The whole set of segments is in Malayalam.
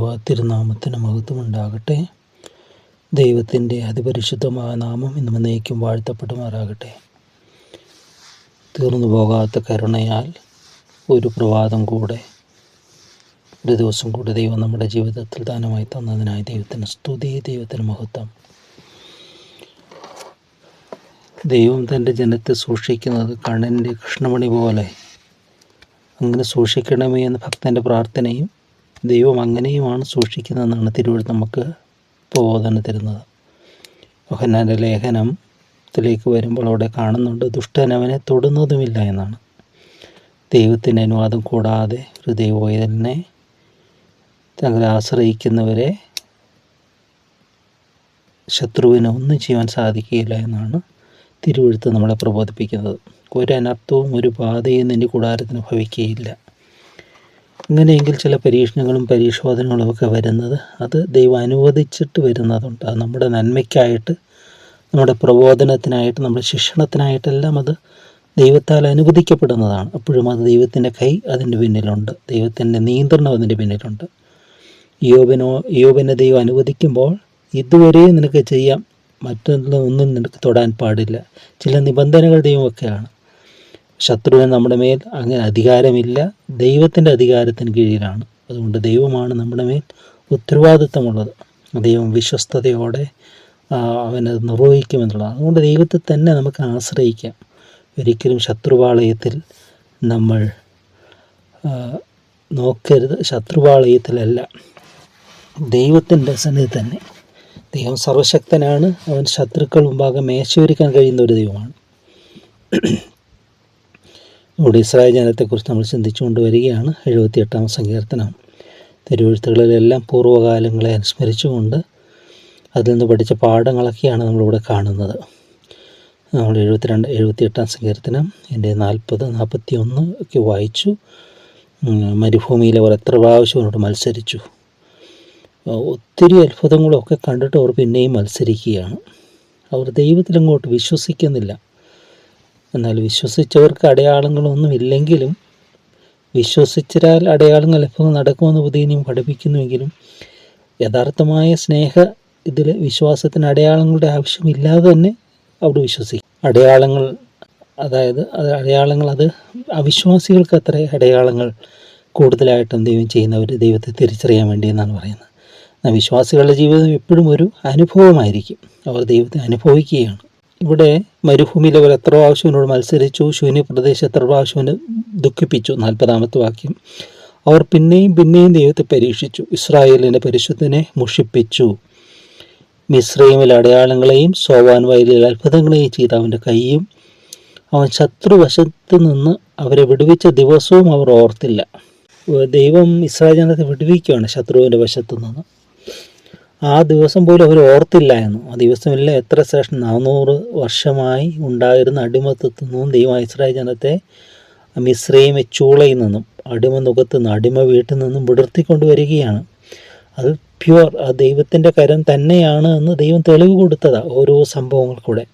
ദൈവ തിരുനാമത്തിന് മഹത്വമുണ്ടാകട്ടെ. ദൈവത്തിന്റെ അതിപരിശുദ്ധമായ നാമം ഇന്ന് എന്നേക്കും വാഴ്ത്തപ്പെടുമാറാകട്ടെ. തീർന്നു പോകാത്ത കരുണയാൽ ഒരു പ്രഭാതം കൂടെ ഒരു ദിവസം കൂടെ ദൈവം നമ്മുടെ ജീവിതത്തിൽ ദാനമായി തന്നതിനായി ദൈവത്തിന് സ്തുതി ദൈവത്തിന് മഹത്വം. ദൈവം തന്റെ ജനത്തെ സൂക്ഷിക്കുന്നത് കണ്ണന്റെ കൃഷ്ണമണി പോലെ. അങ്ങനെ സൂക്ഷിക്കണമേ എന്ന ഭക്തന്റെ പ്രാർത്ഥനയും ദൈവം അങ്ങനെയുമാണ് സൂക്ഷിക്കുന്നതെന്നാണ് തിരുവഴുത്ത് നമുക്ക് പ്രബോധനം തരുന്നത്. യോഹന്നാന്റെ ലേഖനത്തിലേക്ക് വരുമ്പോൾ അവിടെ കാണുന്നുണ്ട് ദുഷ്ടൻ അവനെ തൊടുന്നതുമില്ല എന്നാണ്. ദൈവത്തിന്റെ അനുവാദം കൂടാതെ ഒരു തങ്ങളെ ആശ്രയിക്കുന്നവരെ ശത്രുവിന് ഒന്നും ചെയ്യാൻ സാധിക്കുകയില്ല എന്നാണ് തിരുവഴുത്ത് നമ്മളെ പ്രബോധിപ്പിക്കുന്നത്. ഒരനർത്ഥവും ഒരു ബാധയും നിന്റെ കൂടാരത്തിന് ഭവിക്കുകയില്ല. അങ്ങനെയെങ്കിൽ ചില പരീക്ഷണങ്ങളും ഒക്കെ വരുന്നത് അത് ദൈവം അനുവദിച്ചിട്ട് വരുന്നതുണ്ട്. അത് നമ്മുടെ നന്മയ്ക്കായിട്ട് നമ്മുടെ പ്രബോധനത്തിനായിട്ട് നമ്മുടെ ശിക്ഷണത്തിനായിട്ടെല്ലാം അത് ദൈവത്താൽ അനുവദിക്കപ്പെടുന്നതാണ്. അപ്പോഴും അത് ദൈവത്തിന്റെ കൈ അതിന്റെ പിന്നിലുണ്ട്. ദൈവത്തിന്റെ നിയന്ത്രണം അതിന്റെ പിന്നിലുണ്ട്. യോബിനോ യോബിനെ ദൈവം അനുവദിക്കുമ്പോൾ ഇതുവരെ നിനക്ക് ചെയ്യാം മറ്റൊന്നും നിനക്ക് തൊടാൻ പാടില്ല. ചില നിബന്ധനകൾ ദൈവമൊക്കെയാണ് ശത്രുവിന് നമ്മുടെ മേൽ അങ്ങനെ അധികാരമില്ല. ദൈവത്തിന്റെ അധികാരത്തിന് കീഴിലാണ്. അതുകൊണ്ട് ദൈവമാണ് നമ്മുടെ മേൽ ഉത്തരവാദിത്തമുള്ളത്. ദൈവം വിശ്വസ്തയോടെ അവനത് നിർവഹിക്കുമെന്നുള്ളത്. അതുകൊണ്ട് ദൈവത്തെ തന്നെ നമുക്ക് ആശ്രയിക്കാം. ഒരിക്കലും ശത്രുപാളയത്തിൽ നമ്മൾ നോക്കരുത്. ശത്രുപാളയത്തിലല്ല ദൈവത്തിന്റെ സന്നിധി തന്നെ. ദൈവം സർവശക്തനാണ്. അവൻ ശത്രുക്കൾ മുമ്പാകെ മേശയൊരുക്കാൻ കഴിയുന്ന ഒരു ദൈവമാണ്. ഇസ്രായേൽ ജനത്തെക്കുറിച്ച് നമ്മൾ ചിന്തിച്ചുകൊണ്ട് വരികയാണ്. എഴുപത്തിയെട്ടാം സങ്കീർത്തനം. തിരുവഴുത്തുകളിലെല്ലാം പൂർവകാലങ്ങളെ അനുസ്മരിച്ചുകൊണ്ട് അതിൽ നിന്ന് പഠിച്ച പാഠങ്ങളൊക്കെയാണ് നമ്മളിവിടെ കാണുന്നത്. നമ്മൾ എഴുപത്തിരണ്ട് എഴുപത്തിയെട്ടാം സങ്കീർത്തനം എന്റെ നാൽപ്പത് നാൽപ്പത്തി ഒന്ന് ഒക്കെ വായിച്ചു. മരുഭൂമിയിൽ അവർ എത്ര പ്രാവശ്യം അവരോട് മത്സരിച്ചു. ഒത്തിരി അത്ഭുതങ്ങളൊക്കെ കണ്ടിട്ട് അവർ പിന്നെയും മത്സരിക്കുകയാണ്. അവർ ദൈവത്തിലങ്ങോട്ട് വിശ്വസിക്കുന്നില്ല. എന്നാൽ വിശ്വസിച്ചവർക്ക് അടയാളങ്ങളൊന്നും ഇല്ലെങ്കിലും വിശ്വസിച്ചാൽ അടയാളങ്ങൾ എപ്പോൾ നടക്കുമെന്ന് പുതിയനെയും പഠിപ്പിക്കുന്നുവെങ്കിലും യഥാർത്ഥമായ സ്നേഹ ഇതിൽ വിശ്വാസത്തിന് അടയാളങ്ങളുടെ ആവശ്യമില്ലാതെ തന്നെ അവിടെ വിശ്വസിക്കും. അടയാളങ്ങൾ അതായത് അത് അടയാളങ്ങൾ അത് അവിശ്വാസികൾക്ക് അത്ര അടയാളങ്ങൾ കൂടുതലായിട്ടും ദൈവം ചെയ്യുന്നവർ ദൈവത്തെ തിരിച്ചറിയാൻ വേണ്ടി എന്നാണ് പറയുന്നത്. വിശ്വാസികളുടെ ജീവിതം എപ്പോഴും ഒരു അനുഭവമായിരിക്കും. അവർ ദൈവത്തെ അനുഭവിക്കുകയാണ്. ഇവിടെ മരുഭൂമിയിൽ അവർ എത്ര പ്രാവശ്യവിനോട് മത്സരിച്ചു. ശൂന്യ പ്രദേശം എത്ര പ്രാവശ്യം ദുഃഖിപ്പിച്ചു. നാൽപ്പതാമത്തെ വാക്യം. അവർ പിന്നെയും പിന്നെയും ദൈവത്തെ പരീക്ഷിച്ചു. ഇസ്രായേലിന്റെ പരിശുദ്ധനെ മുഷിപ്പിച്ചു. മിശ്രൈമിൽ അടയാളങ്ങളെയും സോവാൻ വയലിൽ അത്ഭുതങ്ങളെയും ചെയ്ത അവന്റെ കൈയും അവൻ ശത്രുവശത്ത് നിന്ന് അവരെ വിടുവിച്ച ദിവസവും അവർ ഓർത്തില്ല. ദൈവം ഇസ്രായേൽ ജനത്തെ വിടുവിക്കുകയാണ് ശത്രുവിന്റെ വശത്തു നിന്ന്. ആ ദിവസം പോലും അവർ ഓർത്തില്ല എന്ന് ആ ദിവസമില്ല എത്ര ശേഷം നാനൂറ് വർഷമായി ഉണ്ടായിരുന്ന അടിമത്തത്തിൽ നിന്നും ദൈവം ഇസ്രായേൽ ജനത്തെ മിശ്രയും ചൂളയിൽ നിന്നും അടിമ നുഖത്തു നിന്ന് അടിമ വീട്ടിൽ നിന്നും വിടർത്തിക്കൊണ്ട് വരികയാണ് അത് പ്യുവർ ആ ദൈവത്തിന്റെ കരം തന്നെയാണ് എന്ന് ദൈവം തെളിവ് കൊടുത്തതാണ് ഓരോ സംഭവങ്ങൾ കൂടെ.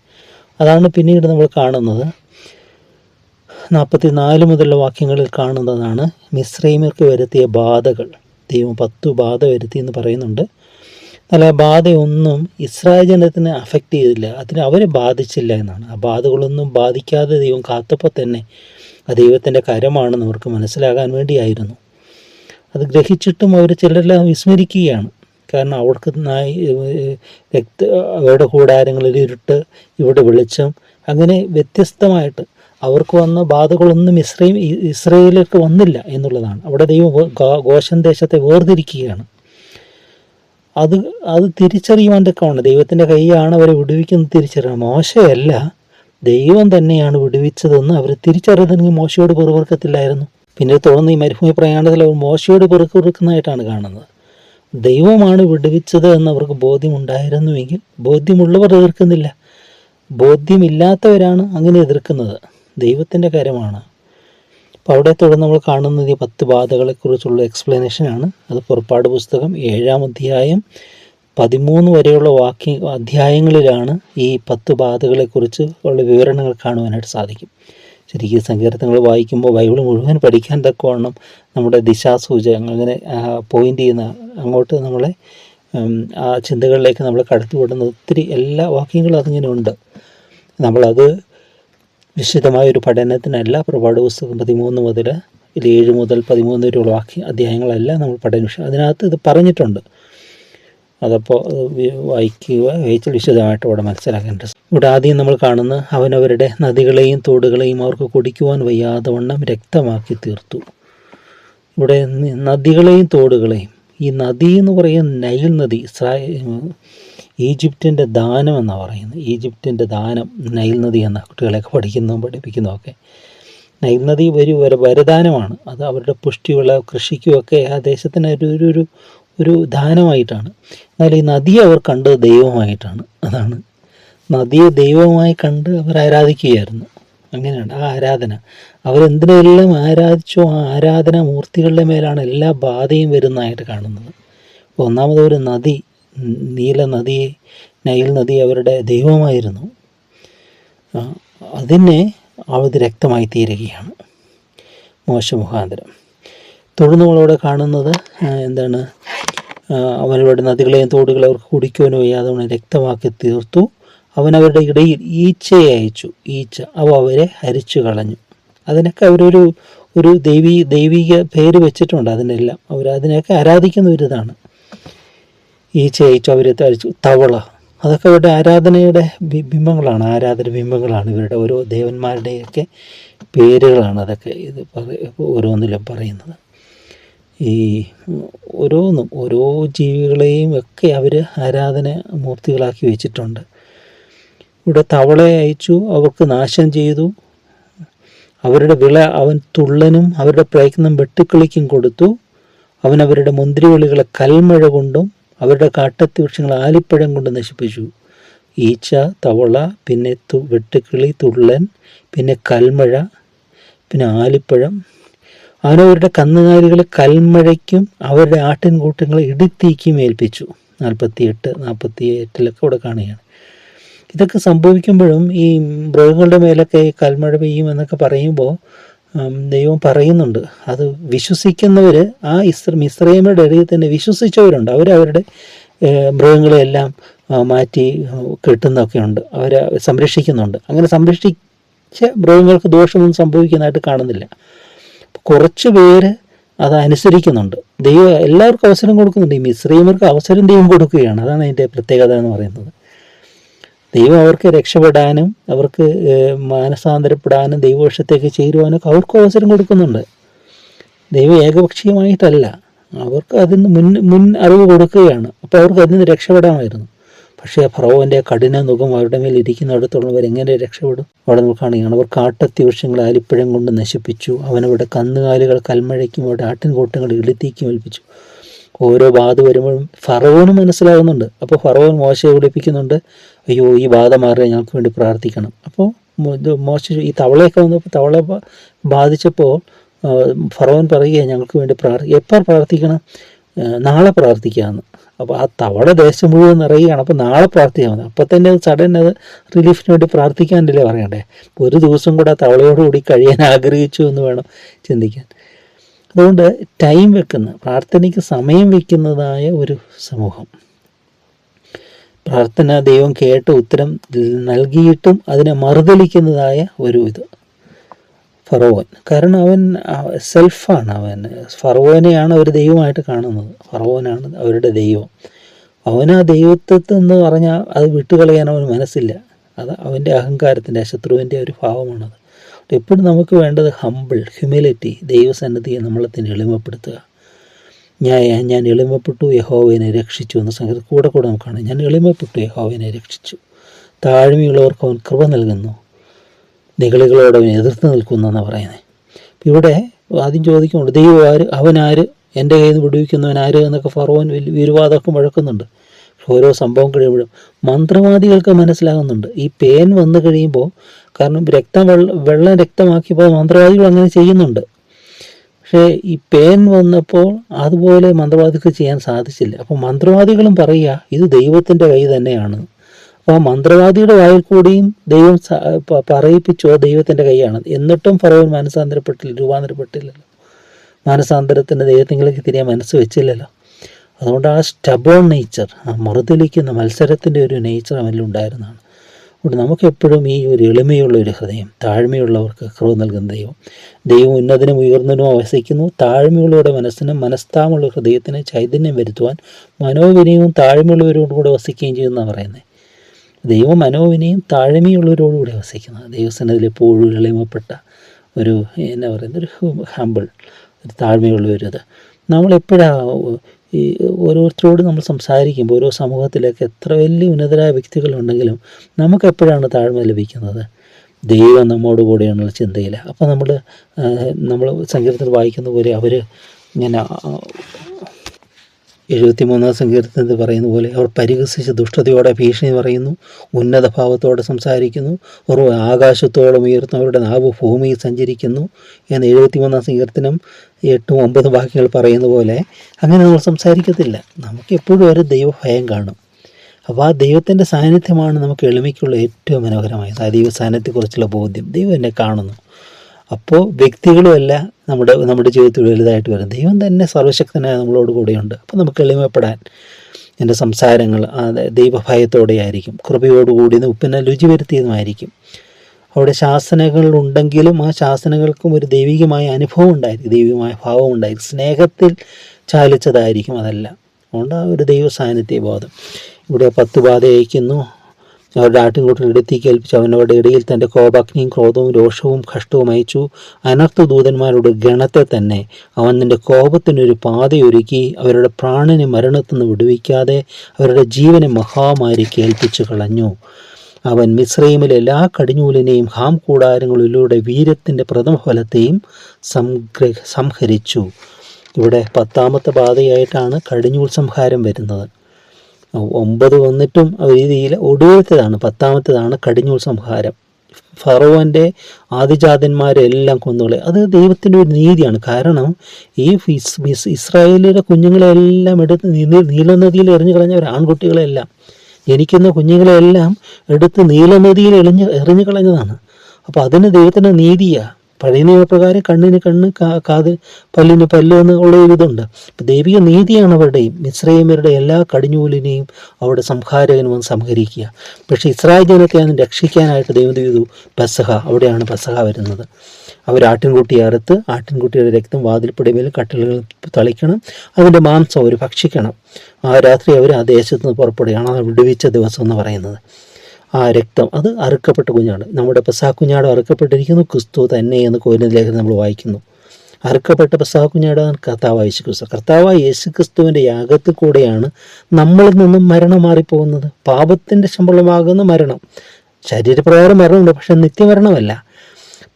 അതാണ് പിന്നീട് നമ്മൾ കാണുന്നത്. നാൽപ്പത്തി നാല് മുതലുള്ള വാക്യങ്ങളിൽ കാണുന്നതാണ് മിശ്രൈമർക്ക് വരുത്തിയ ബാധകൾ. ദൈവം പത്തു ബാധ വരുത്തി എന്ന് പറയുന്നുണ്ട്. ആ ബാധയൊന്നും ഇസ്രായേൽ ജനത്തിന് അഫക്റ്റ് ചെയ്തില്ല. അതിന് അവരെ ബാധിച്ചില്ല എന്നാണ്. ആ ബാധകളൊന്നും ബാധിക്കാതെ ദൈവം കാത്തപ്പോൾ തന്നെ ആ ദൈവത്തിന്റെ കരമാണെന്ന് അവർക്ക് മനസ്സിലാകാൻ വേണ്ടിയായിരുന്നു. അത് ഗ്രഹിച്ചിട്ടും അവർ ചിലരെല്ലാം വിസ്മരിക്കുകയാണ്. കാരണം അവർക്ക് രക്ത അവരുടെ കൂടാരങ്ങളിൽ ഇരുട്ട് ഇവിടെ വെളിച്ചം അങ്ങനെ വ്യത്യസ്തമായിട്ട് അവർക്ക് വന്ന ബാധകളൊന്നും ഇസ്രൈ ഇസ്രയേലിലേക്ക് വന്നില്ല എന്നുള്ളതാണ്. അവിടെ ദൈവം ഗോശൻ ദേശത്തെ വേർതിരിക്കുകയാണ്. അത് അത് തിരിച്ചറിയുവാൻ തക്കമാണ് ദൈവത്തിന്റെ കൈയാണ് അവരെ വിടുവിക്കുന്നത് തിരിച്ചറിയണം മോശയല്ല ദൈവം തന്നെയാണ് വിടുവിച്ചതെന്ന് അവർ തിരിച്ചറിയതെങ്കിൽ മോശയോട് പെറുപെറുക്കത്തില്ലായിരുന്നു പിന്നെ തുടർന്ന് ഈ മരുഭൂമി പ്രയാണത്തിൽ അവർ മോശയോട് പെറുക്കുറുക്കുന്നതായിട്ടാണ് കാണുന്നത്. ദൈവമാണ് വിടുവിച്ചത് എന്ന് അവർക്ക് ബോധ്യമുണ്ടായിരുന്നുവെങ്കിൽ ബോധ്യമുള്ളവർ എതിർക്കുന്നില്ല. ബോധ്യമില്ലാത്തവരാണ് അങ്ങനെ എതിർക്കുന്നത്. ദൈവത്തിന്റെ കാര്യമാണ് അപ്പോൾ അവിടെ തുടർന്ന് നമ്മൾ കാണുന്നത് ഈ പത്ത് ബാധകളെക്കുറിച്ചുള്ള എക്സ്പ്ലനേഷനാണ് അത് പുറപ്പാട് പുസ്തകം ഏഴാം അധ്യായം പതിമൂന്ന് വരെയുള്ള വാക്യ അധ്യായങ്ങളിലാണ് ഈ പത്ത് ബാധകളെക്കുറിച്ച് ഉള്ള വിവരണങ്ങൾ കാണുവാനായിട്ട് സാധിക്കും. ശരിക്കും സങ്കീർത്തനങ്ങൾ വായിക്കുമ്പോൾ ബൈബിൾ മുഴുവൻ പഠിക്കാൻ തക്കവണ്ണം നമ്മുടെ ദിശാസൂചകങ്ങൾ അങ്ങനെ പോയിന്റ് ചെയ്യുന്ന അങ്ങോട്ട് നമ്മളെ ആ ചിന്തകളിലേക്ക് നമ്മൾ കടത്തിവിടുന്ന ഒത്തിരി എല്ലാ വാക്യങ്ങളും അതിങ്ങനെ ഉണ്ട്. നമ്മളത് വിശദമായ ഒരു പഠനത്തിനല്ല പ്രഭാട പുസ്തകം പതിമൂന്ന് മുതൽ ഇതിൽ ഏഴ് മുതൽ പതിമൂന്ന് വരെയുള്ള വാക്യ അധ്യായങ്ങളെല്ലാം നമ്മൾ പഠന വിഷയം അതിനകത്ത് ഇത് പറഞ്ഞിട്ടുണ്ട്. അതപ്പോൾ വായിക്കുക വായിച്ച് വിശദമായിട്ട് ഇവിടെ മനസ്സിലാക്കേണ്ടത്. ഇവിടെ ആദ്യം നമ്മൾ കാണുന്ന അവനവരുടെ നദികളെയും തോടുകളെയും അവർക്ക് കുടിക്കുവാൻ വയ്യാതെ വണ്ണം രക്തമാക്കി തീർത്തു. ഇവിടെ നദികളെയും തോടുകളെയും ഈ നദി എന്ന് പറയുന്ന നൈൽ നദി ഈജിപ്തിന്റെ ദാനം എന്നാണ് പറയുന്നത്. ഈജിപ്തിന്റെ ദാനം നൈൽ നദി എന്ന കുട്ടികളെയൊക്കെ പഠിക്കുന്നതും പഠിപ്പിക്കുന്നതും നൈൽ നദി ഒരു വര- വരദാനമാണ്. അത് അവരുടെ പുഷ്ടിയുള്ള കൃഷിക്കുമൊക്കെ ആ ദേശത്തിന് ഒരു ഒരു ഒരു ദാനമായിട്ടാണ്. എന്നാൽ ഈ നദിയെ അവർ കണ്ടത് ദൈവമായിട്ടാണ്. അതാണ്. നദിയെ ദൈവമായി കണ്ട് അവർ ആരാധിക്കുകയായിരുന്നു. അങ്ങനെയാണ് ആ ആരാധന. അവരെന്തിനെല്ലാം ആരാധിച്ചോ ആ ആരാധന മൂർത്തികളുടെ മേലാണ് എല്ലാ ബാധയും വരുന്നതായിട്ട് കാണുന്നത്. ഒന്നാമത് ഒരു നദി. നീല നദി നൈൽ നദി അവരുടെ ദൈവമായിരുന്നു. അതിനെ അവത് രക്തമായി തീരുകയാണ് മോശ മുഖാന്തരം തുടർന്ന് കാണുന്നത് എന്താണ് അവനവരുടെ നദികളെയും തോടുകളെ അവർക്ക് കുടിക്കുവാനോ അവനെ രക്തമാക്കി തീർത്തു. അവൻ അവരുടെ ഇടയിൽ ഈച്ചയെ അയച്ചു. ഈച്ച അവ അവരെ ഹരിച്ചു കളഞ്ഞു. അതിനൊക്കെ അവരൊരു ഒരു ദൈവീ ദൈവിക പേര് വെച്ചിട്ടുണ്ട് അതിനെല്ലാം. അവർ അതിനെയൊക്കെ ആരാധിക്കുന്ന ഒരു ഇതാണ്. ഈച്ച തഴിച്ചു തവള. അതൊക്കെ ഇവരുടെ ആരാധനയുടെ ബിംബങ്ങളാണ്. ആരാധന ബിംബങ്ങളാണ് ഇവരുടെ ഓരോ ദേവന്മാരുടെയൊക്കെ പേരുകളാണ് അതൊക്കെ ഇത് ഓരോന്നിലും പറയുന്നത്. ഈ ഓരോന്നും ഓരോ ജീവികളെയും ഒക്കെ അവർ ആരാധന മൂർത്തികളാക്കി വെച്ചിട്ടുണ്ട്. ഇവിടെ തവളയെ അയച്ചു അവർക്ക് നാശം ചെയ്തു. അവരുടെ വിള അവൻ തുള്ളനും അവരുടെ പ്രയത്നം വെട്ടുക്കിളിക്കും കൊടുത്തു. അവൻ അവരുടെ മുന്തിരിവെളികളെ കൽമഴ കൊണ്ടും അവരുടെ കാട്ടത്തി വൃക്ഷങ്ങൾ ആലിപ്പഴം കൊണ്ട് നശിപ്പിച്ചു. ഈച്ച തവള പിന്നെ തു വെട്ടുക്കിളി തുള്ളൻ പിന്നെ കൽമഴ പിന്നെ ആലിപ്പഴം. അവനവരുടെ കന്നുകാലികളെ കൽമഴയ്ക്കും അവരുടെ ആട്ടിൻകൂട്ടങ്ങളെ ഇടുത്തീക്കും ഏൽപ്പിച്ചു. നാൽപ്പത്തിയെട്ട് നാൽപ്പത്തി എട്ടിലൊക്കെ ഇവിടെ കാണുകയാണ്. ഇതൊക്കെ സംഭവിക്കുമ്പോഴും ഈ മൃഗങ്ങളുടെ മേലൊക്കെ കൽമഴ പെയ്യും എന്നൊക്കെ പറയുമ്പോൾ ദൈവം പറയുന്നുണ്ട്. അത് വിശ്വസിക്കുന്നവർ ആ ഇസ്ര മിശ്രൈമയുടെ ഇടയിൽ തന്നെ വിശ്വസിച്ചവരുണ്ട്. അവരവരുടെ മൃഗങ്ങളെയെല്ലാം മാറ്റി കെട്ടുന്നൊക്കെ ഉണ്ട്. അവരെ സംരക്ഷിക്കുന്നുണ്ട്. അങ്ങനെ സംരക്ഷിച്ച മൃഗങ്ങൾക്ക് ദോഷമൊന്നും സംഭവിക്കുന്നതായിട്ട് കാണുന്നില്ല. കുറച്ച് പേര് അത് അനുസരിക്കുന്നുണ്ട് ദൈവം എല്ലാവർക്കും അവസരം കൊടുക്കുന്നുണ്ട്. ഈ മിശ്രീമർക്ക് അവസരം ദൈവം കൊടുക്കുകയാണ്. അതാണ് അതിന്റെ പ്രത്യേകത എന്ന് പറയുന്നത്. ദൈവം അവർക്ക് രക്ഷപ്പെടാനും അവർക്ക് മാനസാന്തരപ്പെടാനും ദൈവവശത്തേക്ക് ചേരുവാനൊക്കെ അവർക്കും അവസരം കൊടുക്കുന്നുണ്ട്. ദൈവം ഏകപക്ഷീയമായിട്ടല്ല. അവർക്ക് അതിന് മുൻ മുൻ അറിവ് കൊടുക്കുകയാണ്. അപ്പോൾ അവർക്ക് അതിൽ നിന്ന് രക്ഷപ്പെടാമായിരുന്നു. പക്ഷേ ഫറോവന്റെ കഠിന മുഖം അവരുടെ മേൽ ഇരിക്കുന്നിടത്തോളം അവർ എങ്ങനെ രക്ഷപ്പെടും? അവിടെ കാണുകയാണ്. അവർ കാട്ടത്തി വൃക്ഷങ്ങൾ ആലിപ്പഴം കൊണ്ട് നശിപ്പിച്ചു. അവനവിടെ കന്നുകാലികൾ കൽമഴയ്ക്കും അവരുടെ ആട്ടിൻകൂട്ടങ്ങൾ ഇളിത്തീക്കും ഏൽപ്പിച്ചു. ഓരോ ബാധ വരുമ്പോഴും ഫറവോന് മനസ്സിലാകുന്നുണ്ട് അപ്പോൾ ഫറവോൻ മോശയെ വിളിപ്പിക്കുന്നുണ്ട്. അയ്യോ ഈ ബാധ മാറിയാൽ ഞങ്ങൾക്ക് വേണ്ടി പ്രാർത്ഥിക്കണം. അപ്പോൾ മോശ ഈ തവളയൊക്കെ വന്നപ്പോൾ തവള ബാധിച്ചപ്പോൾ ഫറവോൻ പറയുക ഞങ്ങൾക്ക് വേണ്ടി പ്രാർത്ഥി എപ്പോൾ പ്രാർത്ഥിക്കണം? നാളെ പ്രാർത്ഥിക്കാമെന്ന് അപ്പോൾ ആ തവള ദേശം മുഴുവൻ നിറയുകയാണ്. അപ്പോൾ നാളെ പ്രാർത്ഥിക്കാൻ മതി അപ്പോൾ തന്നെ സഡൻ അത് റിലീഫിന് വേണ്ടി പ്രാർത്ഥിക്കാനല്ലേ പറയണ്ടേ? ഒരു ദിവസം കൂടെ ആ തവളയോടുകൂടി കഴിയാൻ ആഗ്രഹിച്ചു എന്ന് വേണം ചിന്തിക്കാൻ. അതുകൊണ്ട് ടൈം വെക്കുന്ന പ്രാർത്ഥനയ്ക്ക് സമയം വെക്കുന്നതായ ഒരു സമൂഹം. പ്രാർത്ഥന ദൈവം കേട്ട് ഉത്തരം നൽകിയിട്ടും അതിനെ മറുതലിക്കുന്നതായ ഒരു ഇത്. ഫറവോൻ. കാരണം അവൻ സെൽഫാണ് അവൻ. ഫറവോനെയാണ് അവർ ദൈവമായിട്ട് കാണുന്നത്. ഫറവോനാണ് അവരുടെ ദൈവം. അവൻ ആ ദൈവത്വത്തിൽ എന്ന് പറഞ്ഞാൽ അത് വിട്ടുകളയാൻ അവന് മനസ്സില്ല. അത് അവന്റെ അഹങ്കാരത്തിന്റെ ശത്രുവിന്റെ ഒരു ഭാവമാണത്. എപ്പോഴും നമുക്ക് വേണ്ടത് ഹമ്പിൾ ഹ്യൂമിലിറ്റി ദൈവസന്നിധിയെ നമ്മളെ തന്നെ എളിമപ്പെടുത്തുക. ഞാൻ ഞാൻ എളിമപ്പെട്ടു യഹോവനെ രക്ഷിച്ചു എന്ന സംഗതി കൂടെ കൂടെ നമുക്ക് കാണാം. ഞാൻ എളിമപ്പെട്ടു യഹോവനെ രക്ഷിച്ചു. താഴ്മയുള്ളവർക്ക് അവൻ കൃപ നൽകുന്നു. നികളികളോട് അവൻ എതിർത്ത് നിൽക്കുന്നു എന്നാണ് പറയുന്നത് ഇവിടെ ആദ്യം ചോദിക്കുന്നുണ്ട് ദൈവം ആര്? അവനാര്? എന്റെ കയ്യിൽ നിന്ന് വിടുവിക്കുന്നവൻ ആര്? എന്നൊക്കെ ഫറോൻ വിരുവാദമൊക്കെ മുഴക്കുന്നുണ്ട് ഓരോ സംഭവം കഴിയുമ്പോഴും മന്ത്രവാദികൾക്ക് മനസ്സിലാകുന്നുണ്ട്. ഈ പേൻ വന്നു കഴിയുമ്പോൾ കാരണം രക്തം വെള്ള വെള്ളം രക്തമാക്കിയപ്പോൾ മന്ത്രവാദികൾ അങ്ങനെ ചെയ്യുന്നുണ്ട്. പക്ഷേ ഈ പേൻ വന്നപ്പോൾ അതുപോലെ മന്ത്രവാദിക്ക് ചെയ്യാൻ സാധിച്ചില്ല. അപ്പോൾ മന്ത്രവാദികളും പറയുക ഇത് ദൈവത്തിന്റെ കൈ തന്നെയാണ്. അപ്പോൾ ആ മന്ത്രവാദിയുടെ വായിൽ കൂടിയും ദൈവം പറയിപ്പിച്ചോ ദൈവത്തിന്റെ കൈയാണ്. എന്നിട്ടും ഫറവൻ മനസ്സാന്തരപ്പെട്ടില്ല രൂപാന്തരപ്പെട്ടില്ലല്ലോ. മാനസാന്തരത്തിന്റെ ദൈവത്തിലേക്ക് തിരിയാൻ മനസ്സ് വെച്ചില്ലല്ലോ. അതുകൊണ്ട് ആ സ്റ്റബോൺ നേച്ചർ ആ മറുതലിക്കുന്ന മത്സരത്തിന്റെ ഒരു നേച്ചർ അവനിലുണ്ടായിരുന്നതാണ് അതുകൊണ്ട് നമുക്കെപ്പോഴും ഈ ഒരു എളിമയുള്ള ഒരു ഹൃദയം താഴ്മയുള്ളവർക്ക് കൃപ നൽകുന്ന ദൈവം. ദൈവം ഉന്നതനും ഉയർന്നതിനും അവസിക്കുന്നു താഴ്മയുള്ളവരുടെ മനസ്സിനും മനസ്താമുള്ള ഹൃദയത്തിന് ചൈതന്യം വരുത്തുവാൻ മനോവിനയവും താഴ്മയുള്ളവരോടുകൂടെ വസിക്കുകയും ചെയ്യുമെന്നാണ് പറയുന്നത് ദൈവം മനോവിനയും താഴ്മയുള്ളവരോടുകൂടി വസിക്കുന്നത് ദൈവസനത്തിൽ എപ്പോഴും എളിമപ്പെട്ട ഒരു എന്നാ പറയുന്നത് ഒരു ഹമ്പിൾ ഒരു താഴ്മയുള്ള ഒരു ഇത് നമ്മളെപ്പോഴാണ് ഈ ഓരോരുത്തരോട് നമ്മൾ സംസാരിക്കുമ്പോൾ ഓരോ സമൂഹത്തിലേക്ക് എത്ര വലിയ ഉന്നതരായ വ്യക്തികളുണ്ടെങ്കിലും നമുക്ക് എപ്പോഴാണ് താഴ്മ ലഭിക്കുന്നത്? ദൈവം നമ്മോട് കൂടെയാണുള്ള ചിന്തയിൽ. അപ്പോൾ നമ്മൾ നമ്മൾ സങ്കീർത്തനം വായിക്കുന്ന പോലെ അവർ ഇങ്ങനെ എഴുപത്തിമൂന്നാം സങ്കീർത്തനത്തിൽ പറയുന്ന പോലെ അവർ പരിഹസിച്ച് ദുഷ്ടതയോടെ ഭീഷണി പറയുന്നു ഉന്നത ഭാവത്തോടെ സംസാരിക്കുന്നു ഒരു ആകാശത്തോളം ഉയർത്തുന്നവരുടെ നാവ് ഭൂമിയിൽ സഞ്ചരിക്കുന്നു എന്ന് എഴുപത്തിമൂന്നാം സങ്കീർത്തനം എട്ടും ഒമ്പതും വാക്യങ്ങൾ പറയുന്ന പോലെ അങ്ങനെ നമ്മൾ സംസാരിക്കത്തില്ല. നമുക്ക് എപ്പോഴും ഒരു ദൈവഭയം കാണും. അപ്പോൾ ആ ദൈവത്തിന്റെ സാന്നിധ്യമാണ് നമുക്ക് എളിമയ്ക്കുള്ള ഏറ്റവും മനോഹരമായത് ആ ദൈവ സാന്നിധ്യത്തെക്കുറിച്ചുള്ള ബോധ്യം. ദൈവം എന്നെ കാണുന്നു. അപ്പോൾ വ്യക്തികളുമല്ല നമ്മുടെ നമ്മുടെ ജീവിതത്തിൽ വലുതായിട്ട് വരും ദൈവം തന്നെ സർവശക്തനായ നമ്മളോട് കൂടെയുണ്ട്. അപ്പോൾ നമുക്ക് എളിമപ്പെടാൻ എന്റെ സംസാരങ്ങൾ ദൈവഭയത്തോടെ ആയിരിക്കും കൃപയോടുകൂടി ഉപ്പിനെ രുചി വരുത്തിയതുമായിരിക്കും. അവിടെ ശാസനകൾ ഉണ്ടെങ്കിലും ആ ശാസനകൾക്കും ഒരു ദൈവികമായ അനുഭവം ഉണ്ടായിരിക്കും. ദൈവികമായ ഭാവം ഉണ്ടായിരിക്കും. സ്നേഹത്തിൽ ചാലിച്ചതായിരിക്കും അതെല്ലാം. അതുകൊണ്ട് ആ ഒരു ദൈവ സാന്നിധ്യ ബോധം ഇവിടെ പത്ത് ബാധ അയക്കുന്നു അവരുടെ ആട്ടിൻകൂട്ടിൽ ഇടത്തേക്ക് അവൻ അവനവരുടെ ഇടയിൽ തന്റെ കോപാഗ്നിയും ക്രോധവും രോഷവും കഷ്ടവും അയച്ചു. അനർത്ഥ ദൂതന്മാരുടെ ഗണത്തെ തന്നെ. അവൻ നിന്റെ കോപത്തിനൊരു പാതയൊരുക്കി അവരുടെ പ്രാണനെ മരണത്തിൽ നിന്ന് വിടുവിക്കാതെ അവരുടെ ജീവനെ മഹാമാരിക്ക് കേൾപ്പിച്ചു കളഞ്ഞു. അവൻ മിശ്രൈമിലെ എല്ലാ കടിഞ്ഞൂലിനെയും ഹാം കൂടാരങ്ങളിലൂടെ വീര്യത്തിന്റെ പ്രഥമഫലത്തെയും സംഗ്രഹ സംഹരിച്ചു. ഇവിടെ പത്താമത്തെ ബാധയായിട്ടാണ് കടിഞ്ഞൂൽ സംഹാരം വരുന്നത്. ഒമ്പത് വന്നിട്ടും ആ രീതിയിൽ ഒടുവിലത്തേതാണ് പത്താമത്തേതാണ് കടിഞ്ഞൂൽ സംഹാരം. ഫറോവന്റെ ആദിജാതന്മാരെല്ലാം കൊന്നുകളെ അത് ദൈവത്തിന്റെ ഒരു നീതിയാണ്. കാരണം ഈ ഇസ്രായേലിയുടെ കുഞ്ഞുങ്ങളെല്ലാം എടുത്ത് നീലനദിയിൽ എറിഞ്ഞു കളഞ്ഞ ഒരു ആൺകുട്ടികളെല്ലാം ജനിക്കുന്ന കുഞ്ഞുങ്ങളെല്ലാം എടുത്ത് നീലനദിയിൽ എളിഞ്ഞ് എറിഞ്ഞു കളഞ്ഞതാണ്. അപ്പോൾ അതിന് ദൈവത്തിന്റെ നീതിയാണ് പഴയ നിയമപ്രകാരം കണ്ണിന് കണ്ണ് കാത് പല്ലിന് പല്ല് എന്ന് ഒരു ഇതുണ്ട്. ദൈവിക നീതിയാണ് അവരുടെയും മിശ്രൈമരുടെ എല്ലാ കടിഞ്ഞൂലിനെയും അവിടെ സംഹാരകനും വന്ന് സംഹരിക്കുക. പക്ഷേ ഇസ്രായേൽ ജനത്തെ അതിന് രക്ഷിക്കാനായിട്ട് ദൈവം ചെയ്തു? പെസഹ അവിടെയാണ് പെസഹ വരുന്നത്. അവർ ആട്ടിൻകുട്ടിയെ അറുത്ത് ആട്ടിൻകുട്ടിയുടെ രക്തം വാതിൽപ്പടിമേൽ കട്ടിലുകൾ തളിക്കണം അതിന്റെ മാംസം അവർ ഭക്ഷിക്കണം. ആ രാത്രി അവർ ആ ദേശത്ത് നിന്ന് പുറപ്പെടുകയാണ്. അത് വിടുവിച്ച ദിവസം എന്ന് പറയുന്നത്. ആ രക്തം അത് അറുക്കപ്പെട്ട കുഞ്ഞാണ്. നമ്മുടെ പെസാ കുഞ്ഞാട് അറുക്കപ്പെട്ടിരിക്കുന്നു. ക്രിസ്തു തന്നെ എന്ന് കോരുന്ന ലേഖനം നമ്മൾ വായിക്കുന്നു. അറുക്കപ്പെട്ട പെസാ കർത്താവായ യേശു ക്രിസ്തു കർത്താവായ യേശു ക്രിസ്തുവിന്റെ യാഗത്തിൽ കൂടെയാണ് നമ്മളിൽ നിന്നും മരണം മാറിപ്പോകുന്നത്. പാപത്തിന്റെ ശമ്പളമാകുന്ന മരണം. ശരീരപ്രകാരം മരണമുണ്ട് പക്ഷെ നിത്യമരണമല്ല.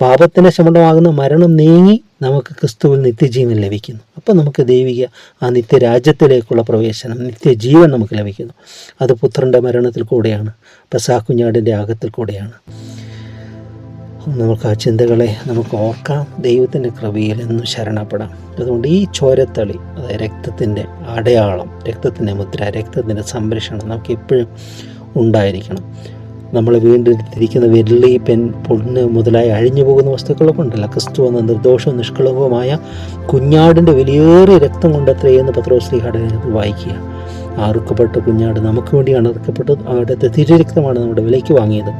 പാപത്തിന്റെ ശമനമാകുന്ന മരണം നീങ്ങി നമുക്ക് ക്രിസ്തുവിൽ നിത്യജീവൻ ലഭിക്കുന്നു. അപ്പോൾ നമുക്ക് ദൈവിക ആ നിത്യരാജ്യത്തിലേക്കുള്ള പ്രവേശനം നിത്യജീവൻ നമുക്ക് ലഭിക്കുന്നു. അത് പുത്രന്റെ മരണത്തിൽ കൂടെയാണ് പെസാക്കുഞ്ഞാടിന്റെ ആഗത്തിൽ കൂടെയാണ്. നമുക്ക് ആ ചിന്തകളെ നമുക്ക് ഓർക്കാം. ദൈവത്തിന്റെ കൃപയിൽ എന്നും ശരണപ്പെടാം. അതുകൊണ്ട് ഈ ചോരത്തളി അതായത് രക്തത്തിന്റെ അടയാളം രക്തത്തിന്റെ മുദ്ര രക്തത്തിന്റെ സംരക്ഷണം നമുക്ക് എപ്പോഴും ഉണ്ടായിരിക്കണം. നമ്മൾ വീണ്ടെടുത്തിരിക്കുന്ന വെള്ളി പെൻ പൊണ്ണ് മുതലായി അഴിഞ്ഞു പോകുന്ന വസ്തുക്കളൊക്കെ ഉണ്ടല്ലോ. ക്രിസ്തു എന്ന നിർദോഷവും നിഷ്കളങ്കവുമായ കുഞ്ഞാടിന്റെ വലിയേറിയ രക്തം കൊണ്ടത്രേ എന്ന് ശ്രീഹാടകം വായിക്കുക. ആ അറുക്കപ്പെട്ട കുഞ്ഞാട് നമുക്ക് വേണ്ടിയാണ് അറുക്കപ്പെട്ടത്. അവിടുത്തെ തിരുരക്തമാണ് നമ്മുടെ വിലയ്ക്ക് വാങ്ങിയത്.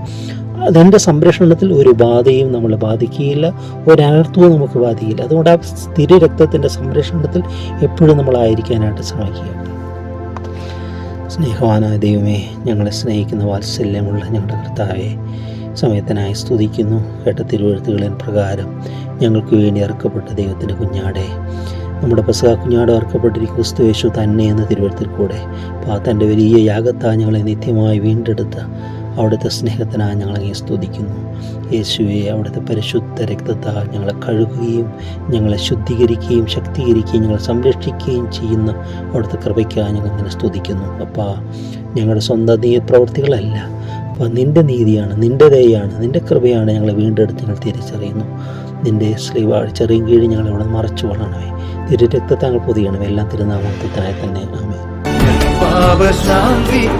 അതിന്റെ സംരക്ഷണത്തിൽ ഒരു ബാധയും നമ്മളെ ബാധിക്കുകയില്ല. ഒരനർത്ഥവും നമുക്ക് ബാധിക്കില്ല. അതുകൊണ്ട് ആ സ്ഥിര രക്തത്തിന്റെ സംരക്ഷണത്തിൽ എപ്പോഴും നമ്മളായിരിക്കാനായിട്ട് ശ്രമിക്കുക. സ്നേഹവാനായ ദൈവമേ ഞങ്ങളെ സ്നേഹിക്കുന്ന വാത്സല്യമുള്ള ഞങ്ങളുടെ കർത്താവെ സമയത്തിനായി സ്തുതിക്കുന്നു. കേട്ട തിരുവഴുത്തുകളിൻ പ്രകാരം ഞങ്ങൾക്ക് വേണ്ടി അറക്കപ്പെട്ട ദൈവത്തിന്റെ കുഞ്ഞാടെ. നമ്മുടെ പെസക കുഞ്ഞാട് അറക്കപ്പെട്ടിരിക്കുന്ന ക്രിസ്തുവേശു തന്നെ എന്ന തിരുവഴുത്തിൽ കൂടെ അപ്പോൾ തന്റെ വലിയ യാഗത്താ ഞങ്ങളെ നിത്യമായി വീണ്ടെടുത്ത അവിടുത്തെ സ്നേഹത്തിനായി ഞങ്ങളങ്ങനെ സ്തുതിക്കുന്നു. യേശുവെ അവിടുത്തെ പരിശുദ്ധ രക്തത്താൽ ഞങ്ങളെ കഴുകുകയും ഞങ്ങളെ ശുദ്ധീകരിക്കുകയും ശക്തീകരിക്കുകയും ഞങ്ങളെ സംരക്ഷിക്കുകയും ചെയ്യുന്ന അവിടുത്തെ കൃപയ്ക്കായി ഞങ്ങൾ നിന്നെ സ്തുതിക്കുന്നു. അപ്പാ ഞങ്ങളുടെ സ്വന്തം നീ പ്രവൃത്തികളല്ല അപ്പോൾ നിന്റെ നീതിയാണ് നിന്റെ ദയാണ് നിന്റെ കൃപയാണ് ഞങ്ങളെ വീണ്ടെടുത്ത് ഞങ്ങൾ തിരിച്ചറിയുന്നു. നിന്റെ സ്ലീവ് ചെറിയ കീഴ് ഞങ്ങളെ ഇവിടെ മറച്ചു വളരണമേ. തിരു രക്തത്താങ്ങൾ പൊതിയണമേ. എല്ലാം തിരുനാമത്തിൽ തന്നെ. ആമേ പാപശാന്തിക്കായി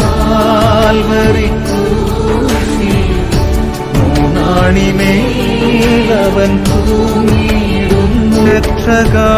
കാൽവറി മൂന്നാണിമേലവൻ തൂങ്ങിയിടുന്നു രക്ഷകാ